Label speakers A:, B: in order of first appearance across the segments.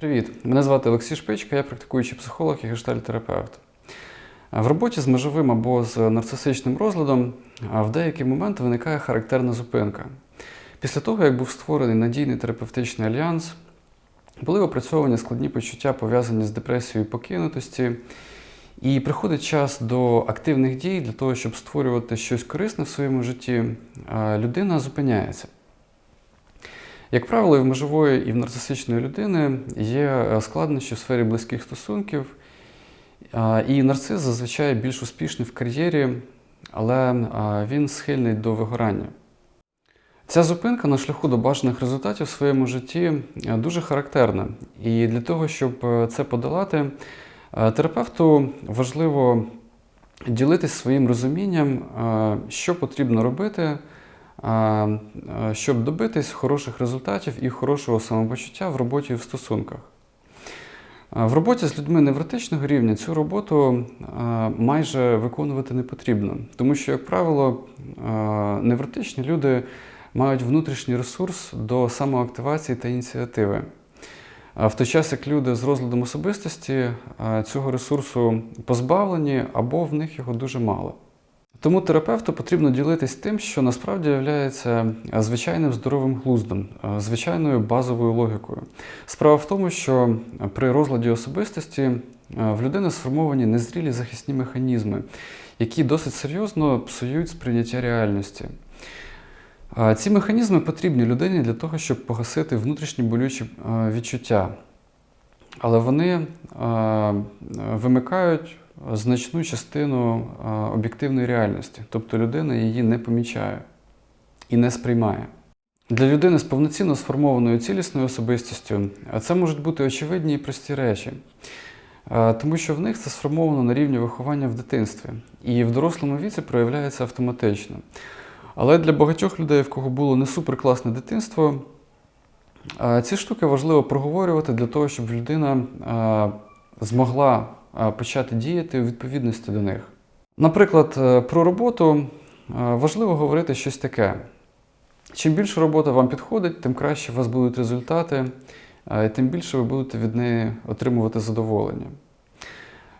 A: Привіт! Мене звати Олексій Шпичка, я практикуючий психолог і гештальтерапевт. В роботі з межовим або з нарцисичним розладом в деякий момент виникає характерна зупинка. Після того, як був створений надійний терапевтичний альянс, були опрацьовані складні почуття, пов'язані з депресією і покинутості, і приходить час до активних дій для того, щоб створювати щось корисне в своєму житті, людина зупиняється. Як правило, і в межової, і в нарцисичної людини є е, складнощі в сфері близьких стосунків, і нарцис зазвичай більш успішний в кар'єрі, але він схильний до вигорання. Ця зупинка на шляху до бажаних результатів в своєму житті е, дуже характерна. І для того, щоб е, це подолати, е, терапевту важливо ділитися своїм розумінням, е, що потрібно робити, е, щоб добитись хороших результатів і хорошого самопочуття в роботі і в стосунках. В роботі з людьми невротичного рівня цю роботу майже виконувати не потрібно, тому що, як правило, невротичні люди мають внутрішній ресурс до самоактивації та ініціативи. В той час як люди з розладом особистості цього ресурсу позбавлені або в них його дуже мало. Тому терапевту потрібно ділитись тим, що насправді є звичайним здоровим глуздом, е, звичайною базовою логікою. Справа в тому, що при розладі особистості е, в людини сформовані незрілі захисні механізми, які досить серйозно псують сприйняття реальності. Е, Ці механізми потрібні людині для того, щоб погасити внутрішні болючі е, відчуття. Але вони е, вимикають значну частину об'єктивної реальності, тобто людина її не помічає і не сприймає. Для людини з повноцінно сформованою цілісною особистістю це можуть бути очевидні і прості речі, тому що в них це сформовано на рівні виховання в дитинстві і в дорослому віці проявляється автоматично. Але для багатьох людей, в кого було не суперкласне дитинство, ці штуки важливо проговорювати для того, щоб людина змогла почати діяти у відповідності до них. Наприклад, е, про роботу е, важливо говорити щось таке. Чим більше робота вам підходить, тим краще у вас будуть результати, е, і тим більше ви будете від неї отримувати задоволення.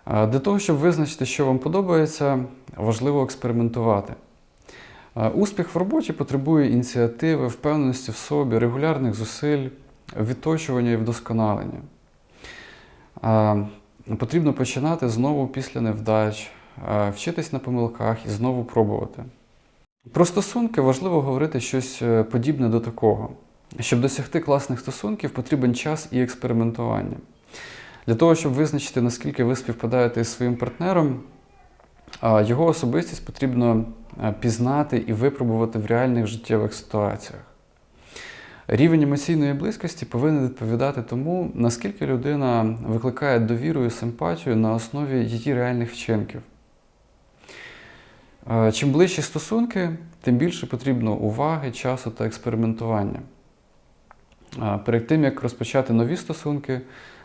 A: Е, Для того, щоб визначити, що вам подобається, важливо експериментувати. Е, Успіх в роботі потребує ініціативи, впевненості в собі, регулярних зусиль, відточування і вдосконалення. Е, Потрібно починати знову після невдач, е, вчитись на помилках і знову пробувати. Про стосунки важливо говорити щось е, подібне до такого. Щоб досягти класних стосунків, потрібен час і експериментування. Для того, щоб визначити, наскільки ви співпадаєте із своїм партнером, його особистість потрібно е, пізнати і випробувати в реальних життєвих ситуаціях. Рівень емоційної близькості повинен відповідати тому, наскільки людина викликає довіру і симпатію на основі її реальних вчинків. Е, Чим ближчі стосунки, тим більше потрібно уваги, часу та експериментування. Е, Перед тим, як розпочати нові стосунки,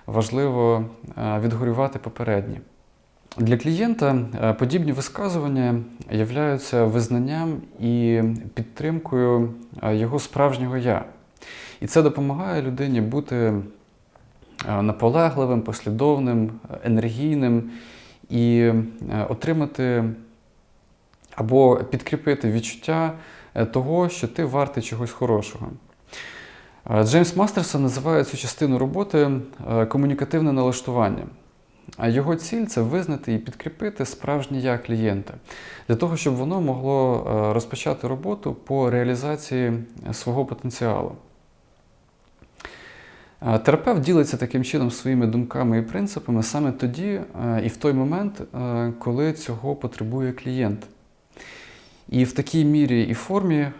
A: важливо е, відгорювати попередні. Для клієнта подібні висказування являються визнанням і підтримкою його справжнього я. І це допомагає людині бути е, наполегливим, послідовним, енергійним і е, отримати або підкріпити відчуття е, того, що ти вартий чогось хорошого. Джеймс Мастерсон називає цю частину роботи комунікативне налаштування. А його ціль це визнати і підкріпити справжнє я клієнта для того, щоб воно могло розпочати роботу по реалізації свого потенціалу. Терапевт ділиться таким чином своїми думками і принципами саме тоді е, і в той момент, е, коли цього потребує клієнт. І в такій мірі і формі, е,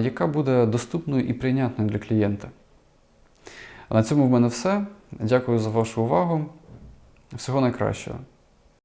A: яка буде доступною і прийнятною для клієнта. На цьому в мене все. Дякую за вашу увагу. Всього найкращого.